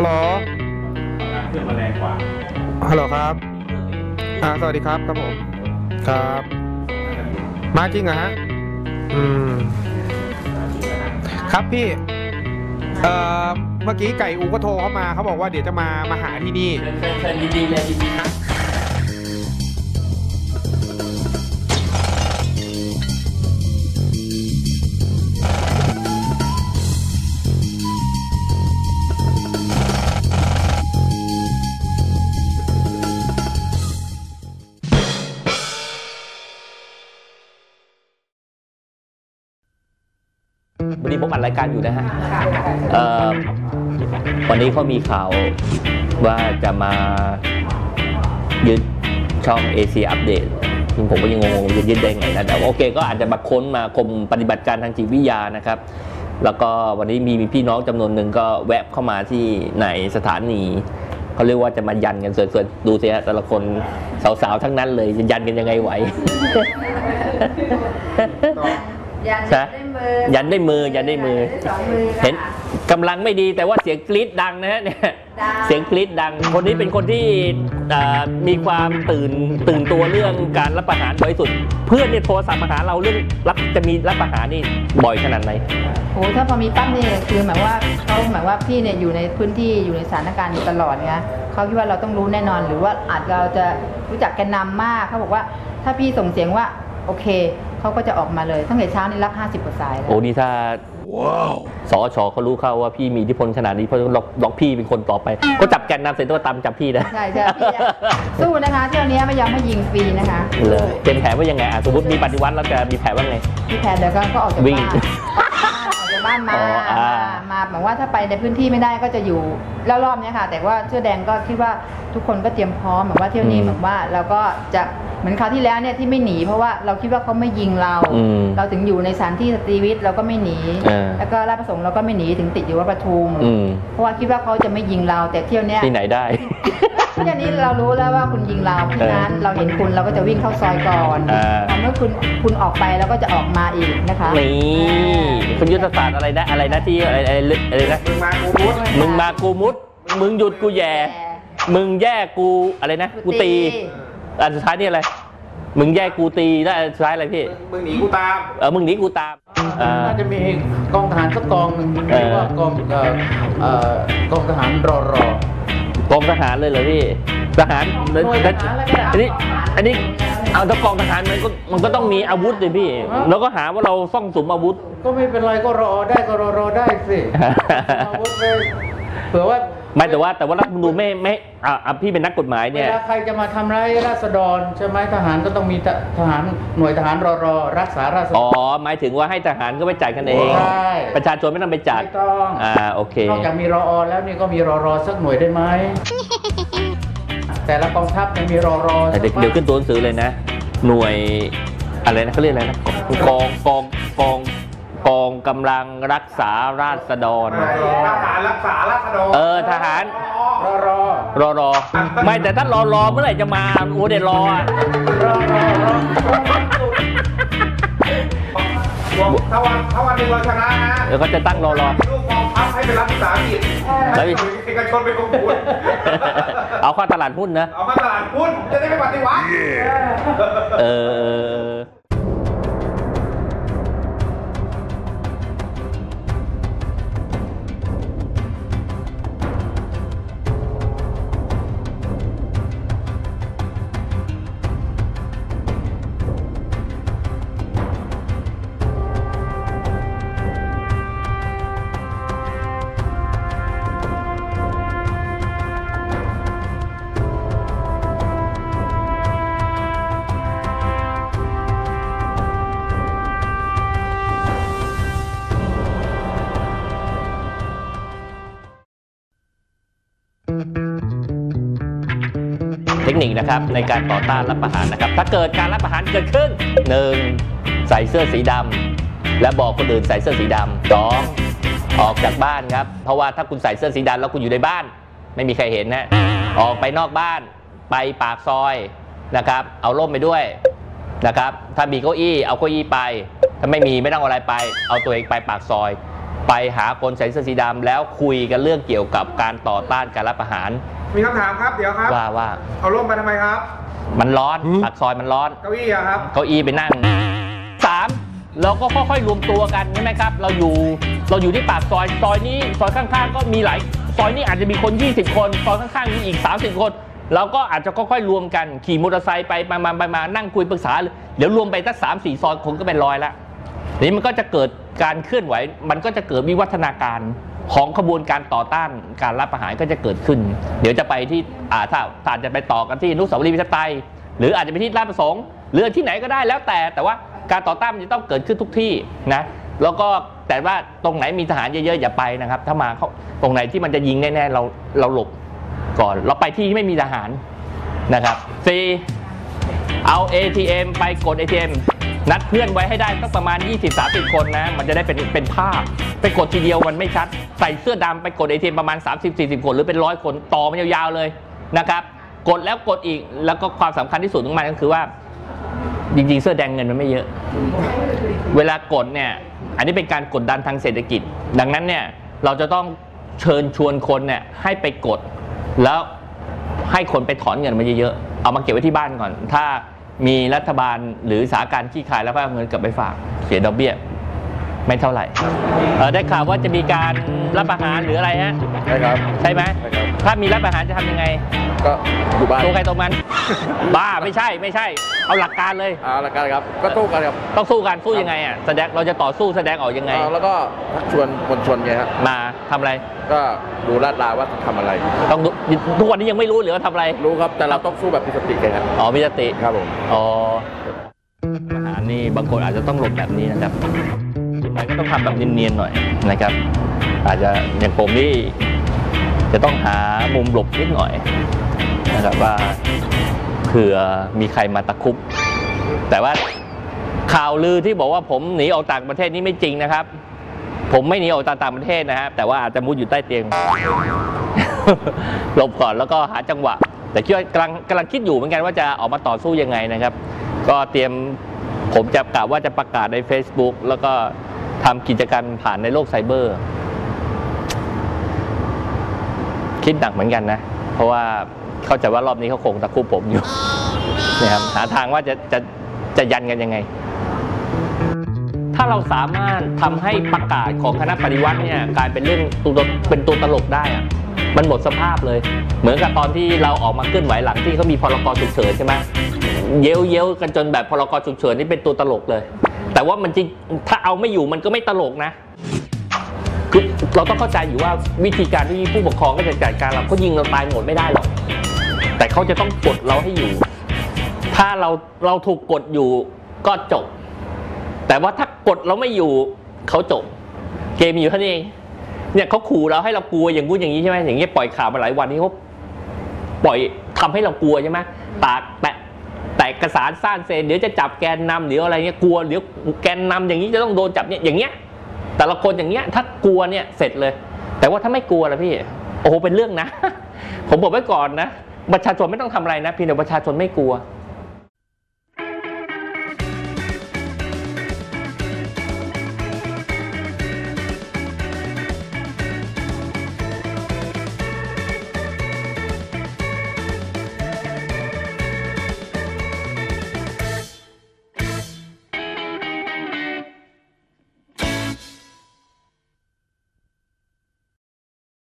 ฮัลโหลเครื่องมาแรงกว่า ฮัลโหลครับ อ่า สวัสดีครับครับผม ครับ มาจริงเหรอฮะ อืม ครับพี่ เอ่อ เมื่อกี้ไก่อูก็โทรเข้ามาเขาบอกว่าเดี๋ยวจะมา มาหาที่นี่เชิญเชิญยินดีเลยยินดีครับ วันนี้ผมอัดรายการอยู่นะฮะเอ่อวันนี้เขามีข่าวว่าจะมายึดช่อง AC อัปเดตซึ่งผมก็ยังงงๆจะยึดได้ไงนะแต่ว่าโอเคก็อาจจะมาค้นมากรมปฏิบัติการทางจิตวิทยานะครับ แล้วก็วันนี้มีมีพี่น้องจำนวนหนึ่งก็แวะเข้ามาที่ไหนสถานีเขาเรียกว่าจะมายันกันสวยๆดูสิฮะแต่ละคนสาวๆทั้งนั้นเลยจะยันกันยังไงไหว ยันใช่ได้มือยันได้มือยันได้มือยันได้สองมือค่ะเห็นกำลังไม่ดีแต่ว่าเสียงกรี๊ดดังนะฮะเนี่ยดังเสียงกรี๊ดดัง คนนี้เป็นคนที่อ่ามีความตื่นตื่นตัวเรื่องการรับประหารบ่อยสุด เพื่อนเนี่ยโทรศัพท์มาหาเราเรื่องรับจะมีรับประหารนี่บ่อยขนาดไหนโอ้ถ้าพอมีปั๊บเนี่ยคือหมายว่าเขาหมายว่าพี่เนี่ยอยู่ในพื้นที่อยู่ในสถานการณ์อยู่ตลอดไงเขาคิดว่าเราต้องรู้แน่นอนหรือว่าอาจเราจะรู้จักแกนนำมากเขาบอกว่า ถ้าพี่ส่งเสียงว่าโอเค เขาก็จะออกมาเลยตั้งแต่เช้านี่รับ 50กว่าสายแล้ว โอ้นี่ถ้าสอชอเขารู้เข้าว่าพี่มีอิทธิพลขนาดนี้เพราะล็อกล็อกพี่เป็นคนต่อไป ก็จับแกนนำเสร็จก็ตามจับพี่นะใช่ใช่พี่จะสู้นะคะเที่ยวนี้ไม่ยอมให้ยิงฟรีนะคะเลยเป็นแผนว่ายังไงอะสมมติมีปฏิวัติแล้วจะมีแผนว่าไงพี่แพนเดี๋ยวก็ก็ออกจากวิ่ง บ้านออกจากบ้านมาอ๋ออ่า มาแบบว่าถ้าไปในพื้นที่ไม่ได้ก็จะอยู่แล้วรอบเนี้ยค่ะ แต่ว่าเสื้อแดงก็คิดว่า ทุกคนก็เตรียมพร้อมแบบว่าเที่ยวนี้แบบว่าเราก็จะเหมือนคราวที่แล้วเนี่ยที่ไม่หนี เพราะว่าเราคิดว่าเขาไม่ยิงเรา อืมเราถึงอยู่ในสถานที่สตรีวิทย์เราก็ไม่หนีเออแล้วก็ราชประสงค์เราก็ไม่หนีถึงติดอยู่วัดประทุมอืมเพราะว่าคิดว่าเขาจะไม่ยิงเรา แต่เที่ยวเนี้ย ที่ไหนได้เที่ยวนี้เรารู้แล้วว่าคุณยิงเราเพราะฉะนั้นเราเห็นคุณเราก็จะวิ่งเข้าซอยก่อนอ่าพอเมื่อคุณคุณออกไปเราก็จะออกมาอีกนะคะนี่คุณยุทธศาสตร์อะไรนะอะไรนะที่อะไรอะไรอะไรนะมึงมากูรู้มึงมากูมุด มึงหยุดกูแย่ มึงแย่กูอะไรนะ กูตี อันสุดท้ายนี่อะไร มึงแย่กูตีแล้วอันสุดท้ายอะไรพี่ มึงหนีกูตาม เออ มึงหนีกูตามอ่า น่าจะมีกองทหารสักกองหนึ่งเออ เรียกว่ากองเอ่อเอ่อกองทหารรอรอ กองทหารเลยเหรอพี่ทหารหน่วยทหารอะไรก็ได้ อันนี้อันนี้เอาถ้ากองทหารมันก็มันก็ต้องมีอาวุธเลยพี่ แล้วก็หาว่าเราซ่องสุมอาวุธ ก็ไม่เป็นไรก็รอได้ก็รอรอได้สิเอาอาวุธไปเผื่อว่า ไม่แต่ว่าแต่ว่ารัฐธรรมนูญไม่ไม่อะอะพี่เป็นนักกฎหมายเวเนี่ย ลาใครจะมาทำร้ายราษฎรใช่ไหมทหารก็ต้องมีททหารหน่วยทหารรอรอรักษาราษฎอ๋อ ร หมายถึงว่าให้ทหารก็ไปจ่ายกันเอง ใช่ ประชาชนไม่ต้องไปจัดไม่ต้องอ่าโอเคนอกจากมีรออแล้วนี่ก็มีรอรอสักหน่วยได้ไหม แต่ละกองทัพยังมีรอรอแต่เดี๋ยวเดี๋ยวขึ้นตัวหนังสือเลยนะ หน่วยอะไรนะเขาเรียกอะไรนะกองกองกองกอง กำลังรักษาราษฎร ทหารรักษาราษฎรเออทหาร รอรอรอรอ ไม่แต่ถ้ารอรอเมื่อไหร่จะมาโอ้เดี๋ยวรออะรอรอรอถ้าวันถ้าวันหนึ่งเราชนะนะเดี๋ยวเขาจะตั้งรอรอ ลูกกองทัพให้เป็นรัฐวิสาหกิจแล้วให้เอกชนเป็นกองทุนเอาเข้าตลาดหุ้นนะ เอามาตลาดหุ้นจะได้ไม่ปฏิวัติ เออ เทคนิคนะครับในการต่อต้านรัฐประหารนะครับ ถ้าเกิดการรัฐประหารเกิดขึ้นหนึ่งใส่เสื้อสีดำและบอกคนอื่นใส่เสื้อสีดำสองออกจากบ้านครับ เพราะว่าถ้าคุณใส่เสื้อสีดำแล้วคุณอยู่ในบ้าน ไม่มีใครเห็นนะออกไปนอกบ้าน ไปปากซอยนะครับเอาร่มไปด้วยนะครับถ้ามีเก้าอี้เอาเก้าอี้ไป ถ้าไม่มีไม่ต้องอะไรไป เอาตัวเองไปปากซอย ไปหาคนใส่เสื้อสีดำแล้วคุยกันเรื่องเกี่ยวกับการต่อต้านการรับประหาร มีคำถามครับเดี๋ยวครับว่าว่าเอาร่มไปทำไมครับ มันร้อนหืมปากซอยมันร้อน เก้าอี้อะครับเก้าอี้ไปนั่งสามเราก็ค่อยๆรวมตัวกันใช่ไหมครับ เราอยู่เราอยู่ที่ปากซอยซอยนี้ซอยข้างๆ ก็มีหลายซอยนี้อาจจะมีคน 20 คนซอยข้างๆมีอีก 30 คนเราก็อาจจะค่อยๆรวมกันขี่มอเตอร์ไซค์ไปมามาไปมานั่งคุยปรึกษาเดี๋ยวรวมไปสักสามสี่ซอยคงก็เป็นร้อยละทีนี้มันก็จะเกิด การเคลื่อนไหวมันก็จะเกิดวิวัฒนาการของขบวนการต่อต้านการรับประหารก็จะเกิดขึ้น เดี๋ยวจะไปที่อ่าถ้าถ้าจะไปต่อกันที่นุสาวรีย์ประชาธิปไตยหรืออาจจะไปที่ราชประสงค์หรือที่ไหนก็ได้แล้วแต่ แต่ว่าการต่อต้านมันจะต้องเกิดขึ้นทุกที่นะแล้วก็แต่ว่าตรงไหนมีทหารเยอะๆอย่าไปนะครับ ถ้ามาเข้าตรงไหนที่มันจะยิงแน่ๆเราเราหลบก่อน เราไปที่ที่ไม่มีทหารนะครับ 4. เอา ATM ไปกด ATM นัดเพื่อนไว้ให้ได้สักประมาณ 20-30 คนนะ มันจะได้เป็นเป็นภาพ ไปกดทีเดียวมันไม่ชัด ใส่เสื้อดำไปกด ATM ประมาณ 30-40 คนหรือเป็นร้อยคนต่อมันยาวๆเลยนะครับกดแล้วกดอีกแล้วก็ความสำคัญที่สุดของมันก็คือว่าจริงๆ เสื้อแดงเงินมันไม่เยอะ เวลากดเนี่ย อันนี้เป็นการกดดันทางเศรษฐกิจ ดังนั้นเนี่ยเราจะต้องเชิญชวนคนเนี่ยให้ไปกด แล้วให้คนไปถอนเงินมาเยอะๆเอามาเก็บไว้ที่บ้านก่อน ถ้า มีรัฐบาลหรือสาการขี้ขายแล้วก็เอาเงินกลับไปฝากเสียดอกเบี้ย ไม่เท่าไหร่เอ่อได้ข่าวว่าจะมีการรับประหารหรืออะไรฮะ ใช่ครับ ใช่ไหม ใช่ครับ ถ้ามีรับประหารจะทำยังไง ก็อยู่บ้านตัวใครตัวมัน บ้าไม่ใช่ไม่ใช่ เอาหลักการเลยเอาละกันครับ ก็สู้กันครับต้องสู้กันสู้ยังไงอะแสดงเราจะต่อสู้แสดงออกยังไง เอาแล้วก็ชักชวนมวลชนไงครับมาทำอะไร ก็ดูลาดลาวว่าทำอะไร ต้องดูทุกวันนี้ยังไม่รู้หรือว่าทำอะไรรู้ครับแต่เราต้องสู้แบบมีสติไงครับอ๋อมีสติ ครับผม อ๋ออาหารนี่บางคนอาจจะต้องหลบแบบนี้นะครับกินไปก็ต้องทำแบบเนียนๆหน่อยนะครับ อาจจะอย่างผมนี่ จะต้องหามุมหลบนิดหน่อยนะครับว่าเผื่อมีใครมาตะคุบ แต่ว่าข่าวลือที่บอกว่าผมหนีออกต่างประเทศนี่ไม่จริงนะครับ ผมไม่หนีออกต่างประเทศนะฮะแต่ว่าอาจจะมุดอยู่ใต้เตียงหลบก่อนแล้วก็หาจังหวะ แต่คิดว่ากำลังกำลังคิดอยู่เหมือนกันว่าจะออกมาต่อสู้ยังไงนะครับ ก็เตรียมผมจะกะว่าจะประกาศใน Facebook แล้วก็ทำกิจกรรมผ่านในโลกไซเบอร์ คิดหนักเหมือนกันนะ เพราะว่าเข้าใจว่ารอบนี้เขาคงตะคุบผมอยู่นะครับหาทางว่าจะจะจะยันกันยังไง ถ้าเราสามารถทำให้ประกาศของคณะปฏิวัติเนี่ยกลายเป็นเรื่องตัวเป็นตัวตลกได้อะมันหมดสภาพเลย เหมือนกับตอนที่เราออกมาเคลื่อนไหวหลังที่เขามีพรกฉุกเฉินใช่ไหมเย้ยวเย้ยวกันจนแบบพรกฉุกเฉินนี่เป็นตัวตลกเลย แต่ว่ามันจริงถ้าเอาไม่อยู่มันก็ไม่ตลกนะ คือเราต้องเข้าใจอยู่ว่าวิธีการที่ผู้ปกครองก็จะจัดการเราเขายิงเราตายหมดไม่ได้หรอก แต่เขาจะต้องกดเราให้อยู่ ถ้าเราเราถูกกดอยู่ก็จบ แต่ว่าถ้ากดเราไม่อยู่เขาจบ เกมอยู่เท่านี้เองเนี่ยเขาขู่เราให้เรากลัวอย่างงู้นอย่างนี้ใช่ไหมอย่างเงี้ยปล่อยข่าวมาหลายวันนี้เขาปล่อยทำให้เรากลัวใช่ไหมตากแตะแตกกระสานซ่านเซนเดี๋ยวจะจับแกนนำเดี๋ยวอะไรเงี้ยกลัวเดี๋ยวแกนนำอย่างนี้จะต้องโดนจับเนี่ยอย่างเงี้ย แต่ละคนอย่างเงี้ยถ้ากลัวเนี่ยเสร็จเลย แต่ว่าถ้าไม่กลัวล่ะพี่โอ้โหเป็นเรื่องนะ ผมบอกไว้ก่อนนะประชาชนไม่ต้องทำอะไรนะพี่เดี๋ยวประชาชนไม่กลัว